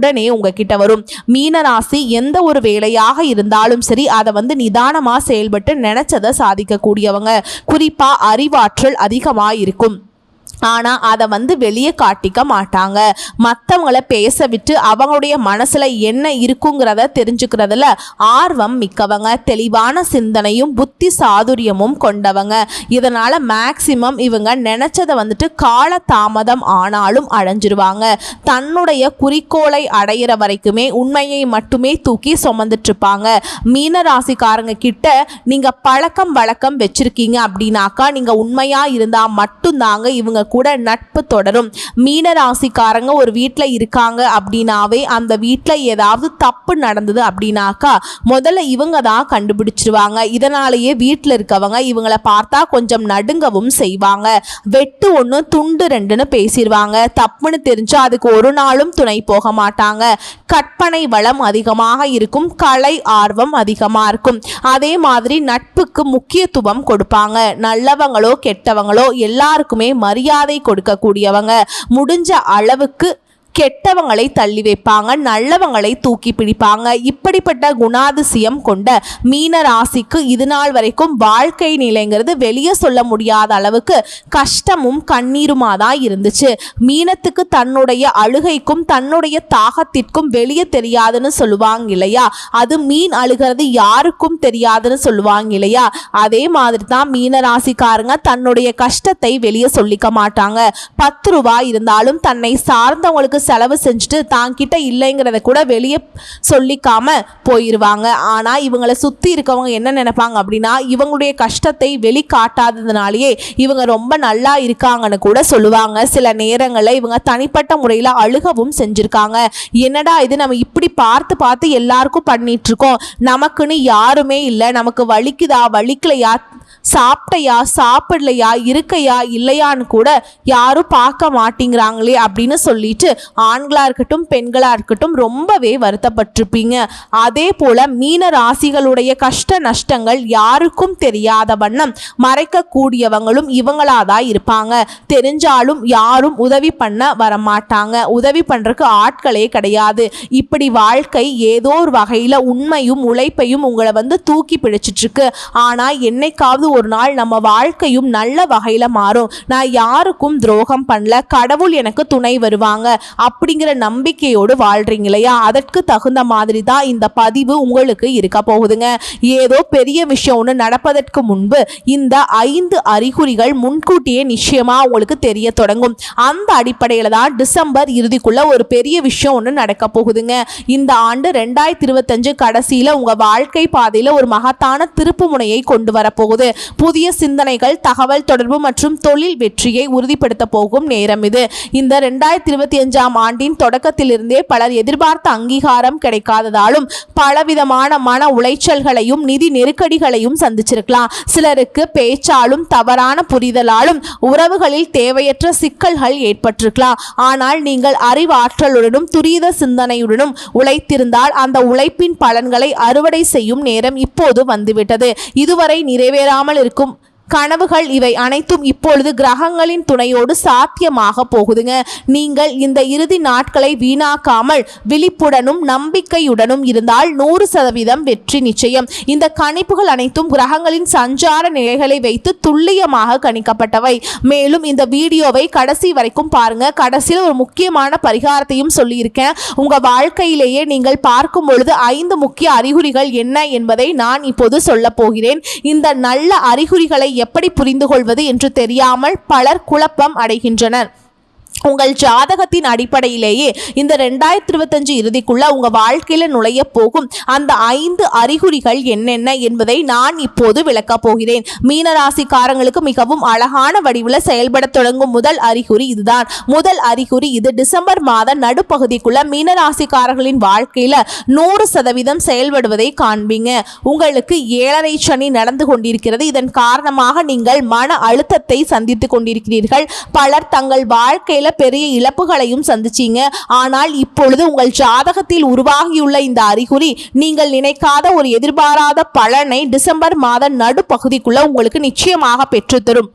உடனே உங்ககிட்ட வரும். மீனராசி எந்த ஒரு வேலையாக இருந்தாலும் சரி அதை வந்து நிதானமாக செயல்பட்டு நினைச்சதை சாதிக்கக்கூடியவங்க. குறிப்பாக அறிவாற்றல் அதிகமாக இருக்கும் ஆனால் அதை வந்து வெளியே காட்டிக்க மாட்டாங்க. மற்றவங்கள பேச விட்டு அவங்களுடைய மனசில் என்ன இருக்குங்கிறத தெரிஞ்சுக்கிறதுல ஆர்வம் மிக்கவங்க தெளிவான சிந்தனையும் புத்தி சாதுரியமும் கொண்டவங்க. இதனால் மேக்சிமம் இவங்க நினச்சதை வந்துட்டு கால தாமதம் ஆனாலும் அடைஞ்சிருவாங்க. தன்னுடைய குறிக்கோளை அடையிற வரைக்குமே உண்மையை மட்டுமே தூக்கி சுமந்துட்டுருப்பாங்க மீன ராசிக்காரங்க கிட்ட நீங்கள் பழக்கம் வழக்கம் வச்சுருக்கீங்க அப்படின்னாக்கா நீங்கள் உண்மையாக இருந்தால் மட்டும்தாங்க இவங்க கூட நட்பு தொடரும். மீன ராசிக்காரங்க ஒரு வீட்டில் இருக்காங்க அப்படின்னாவே அந்த வீட்டில் ஏதாவது தப்பு நடந்தது அப்படின்னாக்கா முதல்ல இவங்க தான் கண்டுபிடிச்சிருவாங்க. இதனாலேயே வீட்டில் இருக்கவங்க இவங்கள பார்த்தா கொஞ்சம் நடுங்கவும் செய்வாங்க. வெட்டு ஒன்று துண்டு ரெண்டுன்னு பேசிடுவாங்க தப்புன்னு தெரிஞ்சா அதுக்கு ஒரு நாளும் துணை போக மாட்டாங்க. கற்பனை வளம் அதிகமாக இருக்கும். கலை ஆர்வம் அதிகமாக இருக்கும். அதே மாதிரி நட்புக்கு முக்கியத்துவம் கொடுப்பாங்க. நல்லவங்களோ கெட்டவங்களோ எல்லாருக்குமே மரியாதை கொடுக்கக்கூடியவங்க. முடிஞ்ச அளவுக்கு கெட்டவங்களை தள்ளி வைப்பாங்க நல்லவங்களை தூக்கி பிடிப்பாங்க. இப்படிப்பட்ட குணாதிசயம் கொண்ட மீன ராசிக்கு இது நாள் வரைக்கும் வாழ்க்கை நிலைங்கிறது வெளியே சொல்ல முடியாத அளவுக்கு கஷ்டமும் கண்ணீருமா தான் இருந்துச்சு. மீனத்துக்கு தன்னுடைய அழுகைக்கும் தன்னுடைய தாகத்திற்கும் வெளியே தெரியாதுன்னு சொல்லுவாங்க இல்லையா? அது மீன் அழுகிறது யாருக்கும் தெரியாதுன்னு சொல்லுவாங்க இல்லையா? அதே மாதிரி தான் மீன ராசிக்காரங்க தன்னுடைய கஷ்டத்தை வெளியே சொல்லிக்க மாட்டாங்க. பத்து ரூபாய் இருந்தாலும் தன்னை சார்ந்தவங்களுக்கு செலவு செஞ்சுட்டு தாங்கிட்ட இல்லைங்கிறத கூட வெளியே சொல்லிக்காம போயிடுவாங்க ஆனால் இவங்களை சுற்றி இருக்கவங்க என்ன நினைப்பாங்க அப்படின்னா இவங்களுடைய கஷ்டத்தை வெளிக்காட்டாததுனாலேயே இவங்க ரொம்ப நல்லா இருக்காங்கன்னு கூட சொல்லுவாங்க. சில நேரங்களில் இவங்க தனிப்பட்ட முறையில் அழுகவும் செஞ்சுருக்காங்க. என்னடா இது நம்ம இப்படி பார்த்து பார்த்து எல்லாருக்கும் பண்ணிட்டு இருக்கோம் நமக்குன்னு யாருமே இல்லை. நமக்கு வலிக்குதா? வலிக்கலையா? சாப்பிட்டையா? சாப்பிடலையா? இருக்கையா? இல்லையான்னு கூட யாரும் பார்க்க மாட்டேங்கிறாங்களே அப்படின்னு சொல்லிட்டு ஆண்களாக இருக்கட்டும் பெண்களாக இருக்கட்டும் ரொம்பவே வருத்தப்பட்டிருப்பீங்க. அதே போல் மீன ராசிகளுடைய கஷ்ட நஷ்டங்கள் யாருக்கும் தெரியாத வண்ணம் மறைக்கக்கூடியவங்களும் இவங்களாக தான் இருப்பாங்க. தெரிஞ்சாலும் யாரும் உதவி பண்ண வரமாட்டாங்க. உதவி பண்ணுறக்கு ஆட்களே கிடையாது. இப்படி வாழ்க்கை ஏதோ ஒரு வகையில் உண்மையும் உழைப்பையும் உங்களை வந்து தூக்கி பிடிச்சிட்ருக்கு. ஆனால் என்னைக்காவது ஒரு நாள் நம்ம வாழ்க்கையும் நல்ல வகையில் மாறும். நான் யாருக்கும் துரோகம் பண்ணல. கடவுள் எனக்கு துணை வருவாங்க. அப்படிங்கிற நம்பிக்கையோடு வாழ்றீங்க இல்லையா? அதற்கு தகுந்த மாதிரி தான் இந்த பதிவு உங்களுக்கு இருக்க போகுதுங்க. ஏதோ பெரிய விஷயம் ஒன்று நடப்பதற்கு முன்பு இந்த ஐந்து அறிகுறிகள் முன்கூட்டியே நிச்சயமாக உங்களுக்கு தெரிய தொடங்கும். அந்த அடிப்படையில் தான் டிசம்பர் இறுதிக்குள்ள ஒரு பெரிய விஷயம் ஒன்று நடக்க போகுதுங்க. இந்த ஆண்டு ரெண்டாயிரத்தி இருபத்தஞ்சு கடைசியில் உங்கள் வாழ்க்கை பாதையில் ஒரு மகத்தான திருப்பு முனையை கொண்டு வரப்போகுது புதிய சிந்தனைகள் தகவல் தொடர்பு மற்றும் தொழில் வெற்றியை உறுதிப்படுத்த போகும் நேரம் இது. இந்த ரெண்டாயிரத்தி இருபத்தி அஞ்சாம் ஆண்டின் தொடக்கத்திலிருந்தே பலர் எதிர்பார்த்த அங்கீகாரம் கிடைக்காததாலும் பலவிதமான மன உளைச்சல்களையும் நிதி நெருக்கடிகளையும் சந்திச்சிருக்கலாம். சிலருக்கு பேச்சாலும் தவறான புரிதலாலும் உறவுகளில் தேவையற்ற சிக்கல்கள் ஏற்பட்டிருக்கலாம். ஆனால் நீங்கள் அறிவாற்றலுடனும் துரித சிந்தனையுடனும் உழைத்திருந்தால் அந்த உழைப்பின் பலன்களை அறுவடை செய்யும் நேரம் இப்போது வந்துவிட்டது. இதுவரை நிறைவேறாமல் இருக்கும் கனவுகள் இவை அனைத்தும் இப்பொழுது கிரகங்களின் துணையோடு சாத்தியமாக போகுதுங்க. நீங்கள் இந்த இறுதி நாட்களை வீணாக்காமல் விழிப்புடனும் நம்பிக்கையுடனும் இருந்தால் நூறு சதவீதம் வெற்றி நிச்சயம். இந்த கணிப்புகள் அனைத்தும் கிரகங்களின் சஞ்சார நிலைகளை வைத்து துல்லியமாக கணிக்கப்பட்டவை. மேலும் இந்த வீடியோவை கடைசி வரைக்கும் பாருங்க. கடைசியில் ஒரு முக்கியமான பரிகாரத்தையும் சொல்லியிருக்கேன். உங்க வாழ்க்கையிலேயே நீங்கள் பார்க்கும் பொழுது ஐந்து முக்கிய அறிகுறிகள் என்ன என்பதை நான் இப்போது சொல்ல போகிறேன். இந்த நல்ல அறிகுறிகளை எப்படி புரிந்து கொள்வது என்று தெரியாமல் பலர் குழப்பம் அடைகின்றனர். உங்கள் ஜாதகத்தின் அடிப்படையிலேயே இந்த ரெண்டாயிரத்தி இருபத்தஞ்சு இறுதிக்குள்ள உங்க வாழ்க்கையில நுழைய போகும். அந்த ஐந்து அறிகுறிகள் என்னென்ன என்பதை நான் இப்போது விளக்கப் போகிறேன். மீனராசிக்காரங்களுக்கு மிகவும் அழகான வடிவில் செயல்பட தொடங்கும் முதல் அறிகுறி இதுதான். முதல் அறிகுறி இது டிசம்பர் மாத நடுப்பகுதிக்குள்ள மீனராசிக்காரர்களின் வாழ்க்கையில நூறு சதவீதம் செயல்படுவதை காண்பீங்க. உங்களுக்கு ஏழரை சனி நடந்து கொண்டிருக்கிறது. இதன் காரணமாக நீங்கள் மன அழுத்தத்தை சந்தித்துக் கொண்டிருக்கிறீர்கள். பலர் தங்கள் வாழ்க்கையில பெரிய இழப்புகளையும் சந்திச்சீங்க. ஆனால் இப்பொழுது உங்கள் ஜாதகத்தில் உருவாகியுள்ள இந்த அறிகுறி நீங்கள் நினைக்காத ஒரு எதிர்பாராத பலனை டிசம்பர் மாத நடுப்பகுதிக்குள்ள உங்களுக்கு நிச்சயமாக பெற்றுத்தரும்.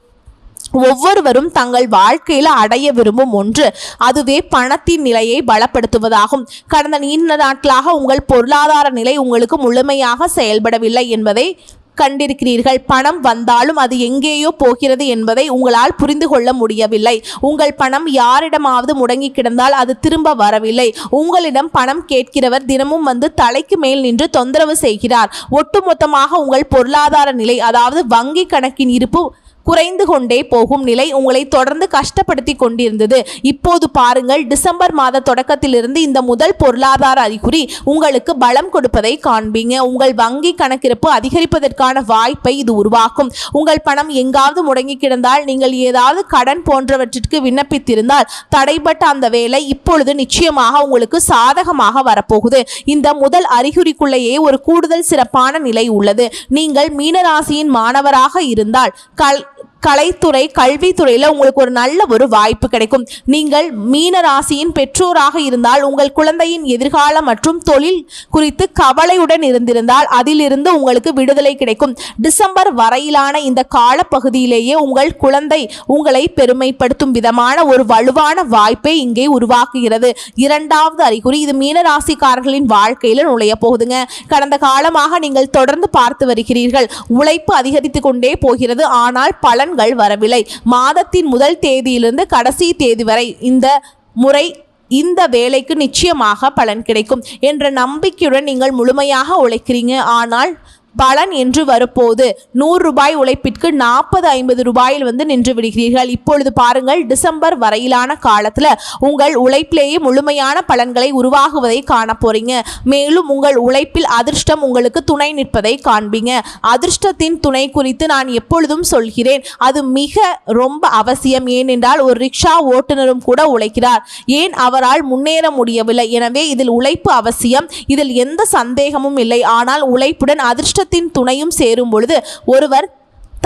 ஒவ்வொருவரும் தங்கள் வாழ்க்கையில் அடைய விரும்பும் ஒன்று அதுவே பணத்தின் நிலையை பலப்படுத்துவதாகும். கடந்த நீண்ட நாட்களாக உங்கள் பொருளாதார நிலை உங்களுக்கு முழுமையாக செயல்படவில்லை என்பதை கண்டிருக்கிறீர்கள். பணம் வந்தாலும் அது எங்கேயோ போகிறது என்பதை உங்களால் புரிந்து கொள்ள முடியவில்லை. உங்கள் பணம் யாரிடமாவது முடங்கி கிடந்தால் அது திரும்ப வரவில்லை. உங்களிடம் பணம் கேட்கிறவர் தினமும் வந்து தலைக்கு மேல் நின்று தொந்தரவு செய்கிறார். ஒட்டுமொத்தமாக உங்கள் பொருளாதார நிலை அதாவது வங்கி கணக்கின் இருப்பு குறைந்து கொண்டே போகும் நிலை உங்களை தொடர்ந்து கஷ்டப்படுத்தி கொண்டிருந்தது. இப்போது பாருங்கள் டிசம்பர் மாத தொடக்கத்திலிருந்து இந்த முதல் பொருளாதார அறிகுறி உங்களுக்கு பலம் கொடுப்பதை காண்பீங்க. உங்கள் வங்கி கணக்கிருப்பு அதிகரிப்பதற்கான வாய்ப்பை இது உருவாக்கும். உங்கள் பணம் எங்காவது முடங்கி கிடந்தால் நீங்கள் ஏதாவது கடன் போன்றவற்றிற்கு விண்ணப்பித்திருந்தால் தடைபட்ட அந்த வேலை இப்பொழுது நிச்சயமாக உங்களுக்கு சாதகமாக வரப்போகுது. இந்த முதல் அறிகுறிக்குள்ளேயே ஒரு கூடுதல் சிறப்பான நிலை உள்ளது. நீங்கள் மீனராசியின் மாணவராக இருந்தால் கல் கலைத்துறை கல்வித்துறையில் உங்களுக்கு ஒரு நல்ல ஒரு வாய்ப்பு கிடைக்கும். நீங்கள் மீன ராசியின் பெற்றோராக இருந்தால் உங்கள் குழந்தையின் எதிர்காலம் மற்றும் தொழில் குறித்து கவலையுடன் இருந்திருந்தால் அதிலிருந்து உங்களுக்கு விடுதலை கிடைக்கும். டிசம்பர் வரையிலான இந்த காலப்பகுதியிலேயே உங்கள் குழந்தை உங்களை பெருமைப்படுத்தும் விதமான ஒரு வலுவான வாய்ப்பை இங்கே உருவாக்குகிறது. இரண்டாவது அறிகுறி இது மீனராசிக்காரர்களின் வாழ்க்கையில் நுழைய போகுதுங்க. கடந்த காலமாக நீங்கள் தொடர்ந்து பார்த்து வருகிறீர்கள். உழைப்பு அதிகரித்து கொண்டே போகிறது. ஆனால் பலன் பலன்கள் வரவில்லை. மாதத்தின் முதல் தேதியிலிருந்து கடைசி தேதி வரை இந்த முறை இந்த வேலைக்கு நிச்சயமாக பலன் கிடைக்கும் என்ற நம்பிக்கையுடன் நீங்கள் முழுமையாக உழைக்கிறீங்க. ஆனால் பலன் என்று வரும்போது நூறு ரூபாய் உழைப்பிற்கு நாற்பது ஐம்பது ரூபாயில் வந்து நின்று விடுகிறீர்கள். இப்பொழுது பாருங்கள் டிசம்பர் வரையிலான காலத்தில் உங்கள் உழைப்பிலேயே முழுமையான பலன்களை உருவாகுவதை காண போறீங்க மேலும் உங்கள் உழைப்பில் அதிர்ஷ்டம் உங்களுக்கு துணை நிற்பதை காண்பீங்க. அதிர்ஷ்டத்தின் துணை குறித்து நான் எப்பொழுதும் சொல்கிறேன். அது மிக ரொம்ப அவசியம். ஏனென்றால் ஒரு ரிக்ஷா ஓட்டுநரும் கூட உழைக்கிறார். ஏன் அவரால் முன்னேற முடியவில்லை? எனவே இதில் உழைப்பு அவசியம். இதில் எந்த சந்தேகமும் இல்லை. ஆனால் உழைப்புடன் அதிர்ஷ்ட அதிர்ஷ்டத்தின் துணையும் சேரும் பொழுது ஒருவர்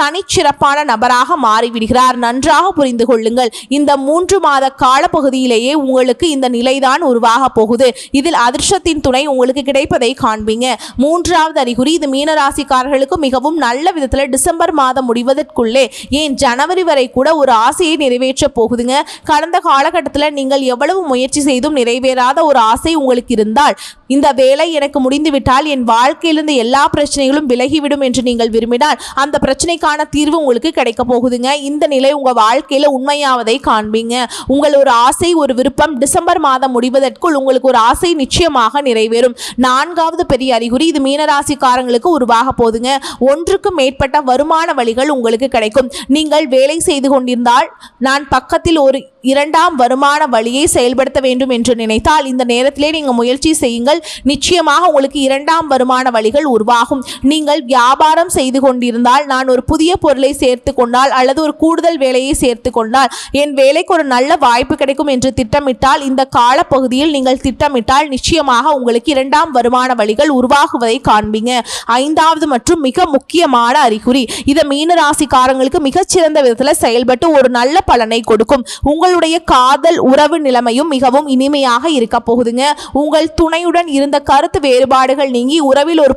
தனிச்சிறப்பான நபராக மாறிவிடுகிறார். நன்றாக புரிந்து கொள்ளுங்கள். இந்த மூன்று மாத காலப்பகுதியிலேயே உங்களுக்கு இந்த நிலைதான் உருவாக போகுது. இதில் அதிர்ஷ்டத்தின் துணை உங்களுக்கு கிடைப்பதை காண்பீங்க. மூன்றாவது அறிகுறி இது மீனராசிக்காரர்களுக்கு மிகவும் நல்ல விதத்தில் டிசம்பர் மாதம் முடிவதற்குள்ளே ஏன் ஜனவரி வரை கூட ஒரு ஆசையை நிறைவேற்ற போகுதுங்க. கடந்த காலகட்டத்தில் நீங்கள் எவ்வளவு முயற்சி செய்தும் நிறைவேறாத ஒரு ஆசை உங்களுக்கு இருந்தால் இந்த வேலை எனக்கு முடிந்துவிட்டால் என் வாழ்க்கையிலிருந்து எல்லா பிரச்சனைகளும் விலகிவிடும் என்று நீங்கள் விரும்பினால் அந்த பிரச்சனைக்கு பிரச்சனைக்கான தீர்வு உங்களுக்கு கிடைக்க போகுதுங்க. இந்த நிலை உங்கள் வாழ்க்கையில் உண்மையாவதை காண்பீங்க. உங்கள் ஒரு ஆசை ஒரு விருப்பம் டிசம்பர் மாதம் முடிவதற்குள் உங்களுக்கு ஒரு ஆசை நிச்சயமாக நிறைவேறும். நான்காவது பெரிய அறிகுறி இது மீனராசிக்காரங்களுக்கு உருவாக போகுதுங்க. ஒன்றுக்கும் மேற்பட்ட வருமான வழிகள் உங்களுக்கு கிடைக்கும். நீங்கள் வேலை செய்து கொண்டிருந்தால் நான் பக்கத்தில் ஒரு இரண்டாம் வருமான வழியை செயல்படுத்த வேண்டும் என்று நினைத்தால் இந்த நேரத்திலே நீங்கள் முயற்சி செய்யுங்கள். நிச்சயமாக உங்களுக்கு இரண்டாம் வருமான வழிகள் உருவாகும். நீங்கள் வியாபாரம் செய்து கொண்டிருந்தால் நான் ஒரு புதிய பொருளை சேர்த்து கொண்டால் அல்லது ஒரு கூடுதல் வேலையை சேர்த்து கொண்டால் என் வேலைக்கு ஒரு நல்ல வாய்ப்பு கிடைக்கும் என்று திட்டமிட்டால் இந்த காலப்பகுதியில் நீங்கள் திட்டமிட்டால் நிச்சயமாக உங்களுக்கு இரண்டாம் வருமான வழிகள் உருவாகுவதை காண்பீங்க. ஐந்தாவது மற்றும் மிக முக்கியமான அறிகுறி இதை மீன ராசிக்காரங்களுக்கு மிகச்சிறந்த விதத்தில் செயல்பட்டு ஒரு நல்ல பலனை கொடுக்கும். உங்கள் உங்களுடைய காதல் உறவு நிலைமையும் மிகவும் இனிமையாக இருக்க போகுதுங்க. உங்கள் துணையுடன் இருந்த கருத்து வேறுபாடுகள் நீங்கி உறவில் ஒரு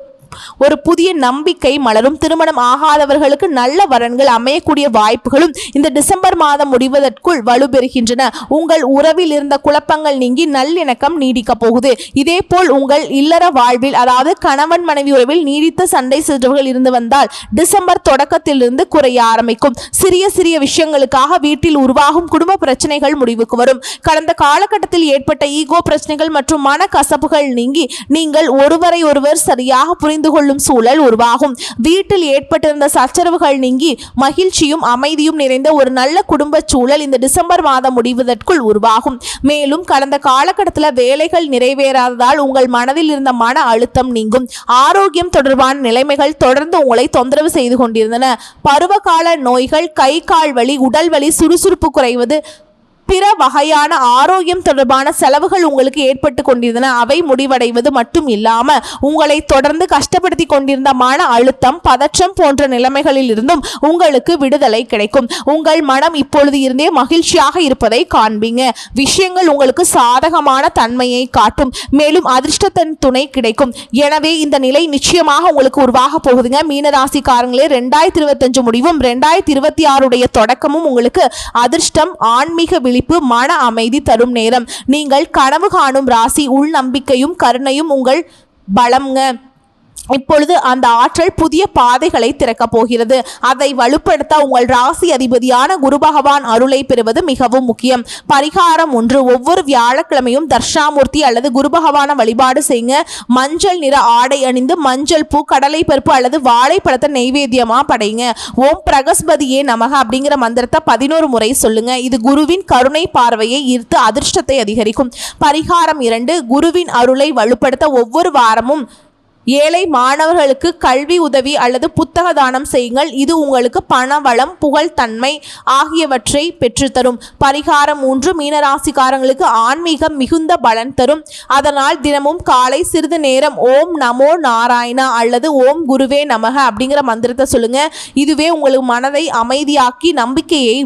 ஒரு புதிய நம்பிக்கை மலரும். திருமணம் ஆகாதவர்களுக்கு நல்ல வரன்கள் அமையக்கூடிய வாய்ப்புகளும் இந்த டிசம்பர் மாதம் முடிவதற்குள் வலுப்பெறுகின்றன உங்கள் உறவில் இருந்த குழப்பங்கள் நீங்கி நல்லிணக்கம் நீடிக்க போகுது. இதேபோல் உங்கள் இல்லற வாழ்வில் அதாவது கணவன் மனைவி உறவில் நீடித்த சண்டை சிற்றவர்கள் இருந்து வந்தால் டிசம்பர் தொடக்கத்திலிருந்து குறைய ஆரம்பிக்கும். சிறிய சிறிய விஷயங்களுக்காக வீட்டில் உருவாகும் குடும்ப பிரச்சனைகள் முடிவுக்கு வரும். கடந்த காலகட்டத்தில் ஏற்பட்ட ஈகோ பிரச்சனைகள் மற்றும் மன கசப்புகள் நீங்கி நீங்கள் ஒருவரை ஒருவர் சரியாக புரிந்து கொள்ளும் சூழல் உருவாகும். வீட்டில் ஏற்பட்டிருந்த சச்சரவுகள் நீங்கி மகிழ்ச்சியும் அமைதியும் நிறைந்த ஒரு நல்ல குடும்ப சூழல் இந்த டிசம்பர் மாதம் முடிவதற்குள் உருவாகும். மேலும் கடந்த காலகட்டத்தில் வேலைகள் நிறைவேறாததால் உங்கள் மனதில் இருந்த மன அழுத்தம் நீங்கும். ஆரோக்கியம் தொடர்பான நிலைமைகள் தொடர்ந்து உங்களை தொந்தரவு செய்து கொண்டிருந்தன. பருவகால நோய்கள் கை கால் வலி உடல் வலி சுறுசுறுப்பு குறைவது பிற வகையான ஆரோக்கியம் தொடர்பான செலவுகள் உங்களுக்கு ஏற்பட்டு கொண்டிருந்தன. அவை முடிவடைவது மட்டும் இல்லாம உங்களை தொடர்ந்து கஷ்டப்படுத்தி கொண்டிருந்த மன அழுத்தம் பதற்றம் போன்ற நிலைமைகளில் இருந்தும் உங்களுக்கு விடுதலை கிடைக்கும். உங்கள் மனம் இப்பொழுது இருந்தே மகிழ்ச்சியாக இருப்பதை காண்பீங்க. விஷயங்கள் உங்களுக்கு சாதகமான தன்மையை காட்டும். மேலும் அதிர்ஷ்டத்தின் துணை கிடைக்கும். எனவே இந்த நிலை நிச்சயமாக உங்களுக்கு உருவாக போகுதுங்க. மீனராசிக்காரங்களே ரெண்டாயிரத்தி இருபத்தஞ்சு முடிவும் ரெண்டாயிரத்தி இருபத்தி ஆறுடைய தொடக்கமும் உங்களுக்கு அதிர்ஷ்டம் ஆன்மீக விழி விழிப்பு மன அமைதி தரும் நேரம். நீங்கள் கனவு காணும் ராசி உள் நம்பிக்கையும் கருணையும் உங்கள் பலம்ங்க. இப்பொழுது அந்த ஆற்றல் புதிய பாதைகளை திறக்கப் போகிறது. அதை வலுப்படுத்த உங்கள் ராசி அதிபதியான குரு பகவான் அருளை பெறுவது மிகவும் முக்கியம். பரிகாரம் ஒன்று ஒவ்வொரு வியாழக்கிழமையும் தர்ஷாமூர்த்தி அல்லது குரு பகவான வழிபாடு செய்யுங்க. மஞ்சள் நிற ஆடை அணிந்து மஞ்சள் பூ கடலை பருப்பு அல்லது வாழைப்பழத்தை நெய்வேத்தியமா படைங்க ஓம் பிரகஸ்பதியே நமக அப்படிங்கிற மந்திரத்தை பதினோரு முறை சொல்லுங்க. இது குருவின் கருணை பார்வையை ஈர்த்து அதிர்ஷ்டத்தை அதிகரிக்கும். பரிகாரம் இரண்டு குருவின் அருளை வலுப்படுத்த ஒவ்வொரு வாரமும் ஏழை மாணவர்களுக்கு கல்வி உதவி அல்லது புத்தக தானம் செய்யுங்கள். இது உங்களுக்கு பண வளம் புகழ்தன்மை ஆகியவற்றை பெற்றுத்தரும். பரிகாரம் மூன்று மீனராசிக்காரங்களுக்கு ஆன்மீகம் மிகுந்த பலன் தரும். அதனால் தினமும் காலை சிறிது நேரம் ஓம் நமோ நாராயணா அல்லது ஓம் குருவே நமக அப்படிங்கிற மந்திரத்தை சொல்லுங்க. இதுவே உங்களுக்கு மனதை அமைதியாக்கி நம்பிக்கையை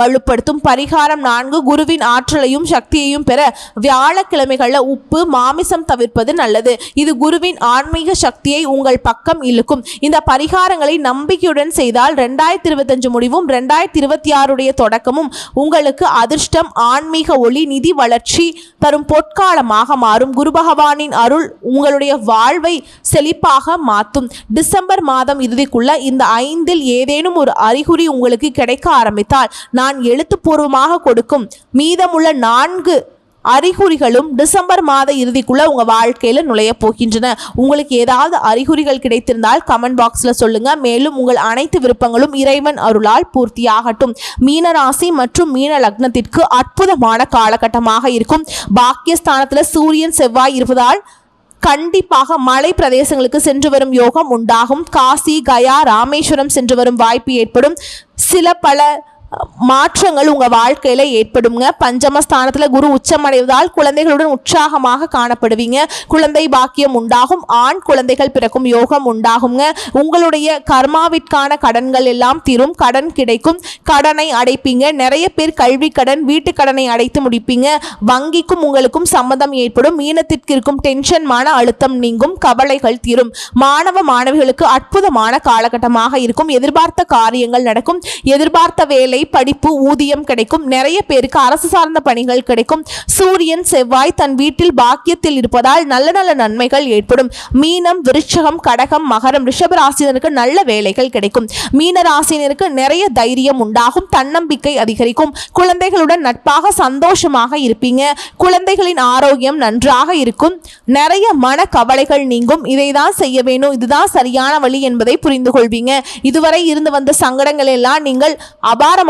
வலுப்படுத்தும் பரிகாரம் நான்கு. குருவின் ஆற்றலையும் சக்தியையும் பெற வியாழக்கிழமைகளில் உப்பு மாமிசம் தவிர்ப்பது நல்லது. இது குருவின் ஆன்மீக சக்தியை உங்கள் பக்கம் இழுக்கும். இந்த பரிகாரங்களை நம்பிக்கையுடன் செய்தால் ரெண்டாயிரத்தி இருபத்தஞ்சு முடிவும் ரெண்டாயிரத்தி இருபத்தி ஆறுடைய தொடக்கமும் உங்களுக்கு அதிர்ஷ்டம் ஆன்மீக ஒளி நிதி வளர்ச்சி தரும் பொற்காலமாக மாறும். குரு பகவானின் அருள் உங்களுடைய வாழ்வை செழிப்பாக மாற்றும் டிசம்பர் மாதம் இறுதிக்குள்ள இந்த ஐந்தில் ஏதேனும் ஒரு அறிகுறி உங்களுக்கு கிடைக்க ஆரம்பித்தால் நான் எழுத்துப்பூர்வமாக கொடுக்கும் மீதமுள்ள நான்கு அறிகுறிகளும் டிசம்பர் மாத இறுதிக்குள்ளே உங்கள் வாழ்க்கையில் நுழைய போகின்றன. உங்களுக்கு ஏதாவது அறிகுறிகள் கிடைத்திருந்தால் கமெண்ட் பாக்ஸில் சொல்லுங்கள் மேலும் உங்கள் அனைத்து விருப்பங்களும் இறைவன் அருளால் பூர்த்தியாகட்டும். மீனராசி மற்றும் மீன லக்னத்திற்கு அற்புதமான காலகட்டமாக இருக்கும். பாக்கியஸ்தானத்தில் சூரியன் செவ்வாய் இருப்பதால் கண்டிப்பாக மலை பிரதேசங்களுக்கு சென்று வரும் யோகம் உண்டாகும். காசி கயா ராமேஸ்வரம் சென்று வரும் வாய்ப்பு ஏற்படும். சில பல மாற்றங்கள் உங்கள் வாழ்க்கையில் ஏற்படுங்க பஞ்சமஸ்தானத்தில் குரு உச்சமடைவதால் குழந்தைகளுடன் உற்சாகமாக காணப்படுவீங்க. குழந்தை பாக்கியம் உண்டாகும். ஆண் குழந்தைகள் பிறக்கும் யோகம் உண்டாகுங்க. உங்களுடைய கர்மாவிற்கான கடன்கள் எல்லாம் தீரும். கடன் கிடைக்கும். கடனை அடைப்பீங்க. நிறைய பேர் கல்வி கடன் வீட்டு கடனை அடைத்து முடிப்பீங்க. வங்கிக்கும் உங்களுக்கும் சம்மதம் ஏற்படும். மீனத்திற்கு இருக்கும் டென்ஷன் மன அழுத்தம் நீங்கும். கவலைகள் தீரும். மாணவ மாணவிகளுக்கு அற்புதமான காலகட்டமாக இருக்கும். எதிர்பார்த்த காரியங்கள் நடக்கும். எதிர்பார்த்த வேலை படிப்பு ஊதியம் கிடைக்கும். நிறைய பேருக்கு அரசு சார்ந்த பணிகள் கிடைக்கும். சூரியன் செவ்வாய் தன் வீட்டில் பாக்கியத்தில் இருப்பதால் நல்ல நல்ல நன்மைகள் ஏற்படும். மீனம் விருட்சகம் கடகம் மகரம் ரிஷப ராசினருக்கு நல்ல வேலைகள் கிடைக்கும். மீன ராசினருக்கு நிறைய தைரியம் உண்டாகும். தன்னம்பிக்கை அதிகரிக்கும். குழந்தைகளுடன் நட்பாக சந்தோஷமாக இருப்பீங்க. குழந்தைகளின் ஆரோக்கியம் நன்றாக இருக்கும். நிறைய மன கவலைகள் நீங்கும். இதை தான் செய்ய வேணும். இதுதான் சரியான வழி என்பதை புரிந்து கொள்வீங்க இதுவரை இருந்து வந்த சங்கடங்கள் எல்லாம் நீங்கள்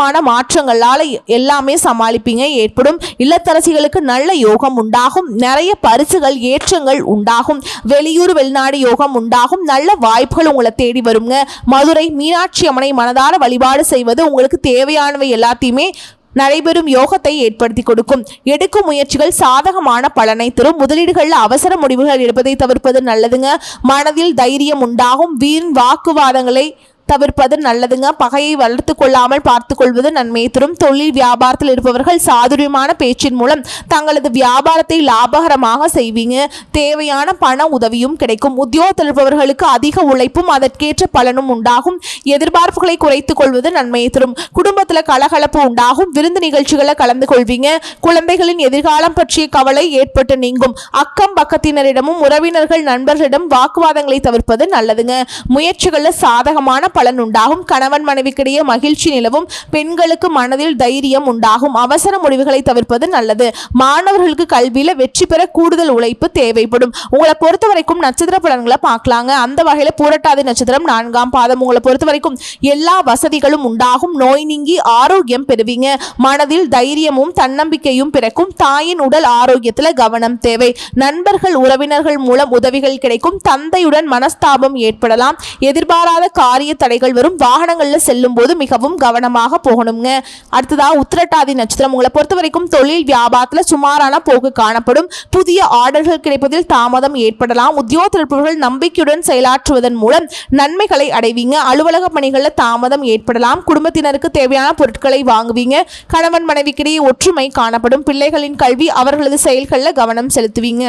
அபாரமான மாற்றங்களால் எல்லாமே சமாளிப்பீங்க ஏற்படும். இல்லத்தரசிகளுக்கு நல்ல யோகம் உண்டாகும். நிறைய பரிசுகள் ஏற்றங்கள் உண்டாகும். வெளியூர் வெளிநாடு யோகம் உண்டாகும். நல்ல வாய்ப்புகள் உங்களை தேடி வருங்க. மதுரை மீனாட்சி அம்மனை மனதார வழிபாடு செய்வது உங்களுக்கு தேவையானவை எல்லாத்தையுமே நடைபெறும் யோகத்தை ஏற்படுத்தி கொடுக்கும். எடுக்கும் முயற்சிகள் சாதகமான பலனை தரும். முதலீடுகளில் அவசர முடிவுகள் எடுப்பதை தவிர்ப்பது நல்லதுங்க. மனதில் தைரியம் உண்டாகும். வீண் வாக்குவாதங்களை தவிர்ப்பது நல்லதுங்க. பகையை வளர்த்து கொள்ளாமல் பார்த்து கொள்வது நன்மையை தரும். தொழில் வியாபாரத்தில் இருப்பவர்கள் சாதுரியமான பேச்சின் மூலம் தங்களது வியாபாரத்தை லாபகரமாக செய்வீங்க. தேவையான பண உதவியும் கிடைக்கும். உத்தியோகத்தில் இருப்பவர்களுக்கு அதிக உழைப்பும் அதற்கேற்ற பலனும் உண்டாகும். எதிர்பார்ப்புகளை குறைத்துக் கொள்வது நன்மையை தரும். குடும்பத்தில் கலகலப்பு உண்டாகும். விருந்து நிகழ்ச்சிகளை கலந்து கொள்வீங்க. குழந்தைகளின் எதிர்காலம் பற்றிய கவலை ஏற்பட்டு நீங்கும். அக்கம் பக்கத்தினரிடமும் உறவினர்கள் நண்பர்களிடம் வாக்குவாதங்களை தவிர்ப்பது நல்லதுங்க. முயற்சிகளில் சாதகமான பலன் உண்டாகும். கணவன் மனைவிக்கிடையே மகிழ்ச்சி நிலவும். பெண்களுக்கு மனதில் தைரியம் உண்டாகும். அவசர முடிவுகளை தவிர்ப்பது நல்லது. மாணவர்களுக்கு கல்வியில வெற்றி பெற கூடுதல் உழைப்பு தேவைப்படும். உங்களை பொறுத்த வரைக்கும் நட்சத்திர பலன்களை பார்க்கலாங்க. அந்த வகையில பூரட்டாதி நட்சத்திரம் நான்காம் பாதம். உங்களை பொறுத்த வரைக்கும் எல்லா வசதிகளும் உண்டாகும். நோய் நீங்கி ஆரோக்கியம் பெறுவீங்க. மனதில் தைரியமும் தன்னம்பிக்கையும் பிறக்கும். தாயின் உடல் ஆரோக்கியத்துல கவனம் தேவை. நண்பர்கள் உறவினர்கள் மூலம் உதவிகள் கிடைக்கும். தந்தையுடன் மனஸ்தாபம் ஏற்படலாம். எதிர்பாராத காரிய தடைகள் வரும். வாகனங்களில் செல்லும் போது மிகவும் கவனமாக போகணுங்க அடுத்ததா உத்திரட்டாதி நட்சத்திரம் உங்களை பொறுத்த வரைக்கும் தொழில் வியாபாரத்தில் சுமாரான போக்கு காணப்படும். புதிய ஆர்டர்கள் கிடைப்பதில் தாமதம் ஏற்படலாம். உத்தியோகத்தில் இருப்பவர்கள் நம்பிக்கையுடன் செயலாற்றுவதன் மூலம் நன்மைகளை அடைவீங்க. அலுவலக பணிகளில் தாமதம் ஏற்படலாம். குடும்பத்தினருக்கு தேவையான பொருட்களை வாங்குவீங்க. கணவன் மனைவிக்கிடையே ஒற்றுமை காணப்படும். பிள்ளைகளின் கல்வி அவர்களது செயல்களில் கவனம் செலுத்துவீங்க.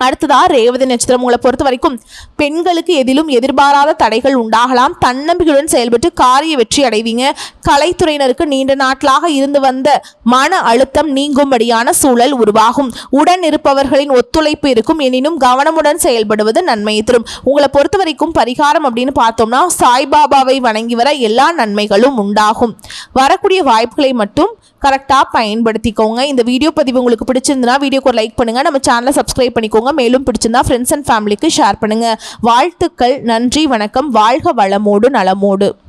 அடுத்ததா ரேவதி நட்சத்திரம் உங்களை பொறுத்த வரைக்கும் பெண்களுக்கு எதிலும் எதிர்பாராத தடைகள் உண்டாகலாம். தன்னம்பிக்கையுடன் செயல்பட்டு காரிய வெற்றி அடைவீங்க. கலைத்துறையினருக்கு நீண்ட நாட்களாக இருந்து வந்த மன அழுத்தம் நீங்கும்படியான சூழல் உருவாகும். உடன் இருப்பவர்களின் ஒத்துழைப்பு இருக்கும். எனினும் கவனமுடன் செயல்படுவது நன்மையை தரும். உங்களை பொறுத்த வரைக்கும் பரிகாரம் அப்படின்னு பார்த்தோம்னா சாய்பாபாவை வணங்கி வர எல்லா நன்மைகளும் உண்டாகும். வரக்கூடிய வாய்ப்புகளை மட்டும் கரெக்டாக பயன்படுத்திக்கோங்க. இந்த வீடியோ பதிவு உங்களுக்கு பிடிச்சிருந்தனா வீடியோக்கு ஒரு லைக் பண்ணுங்கள் நம்ம சேனலை சப்ஸ்கிரைப் பண்ணிக்கோங்க. மேலும் பிடிச்சிருந்தா ஃப்ரெண்ட்ஸ் அண்ட் ஃபேமிலிக்கு ஷேர் பண்ணுங்கள் வாழ்த்துக்கள் நன்றி வணக்கம். வாழ்க வளமோடு நலமோடு.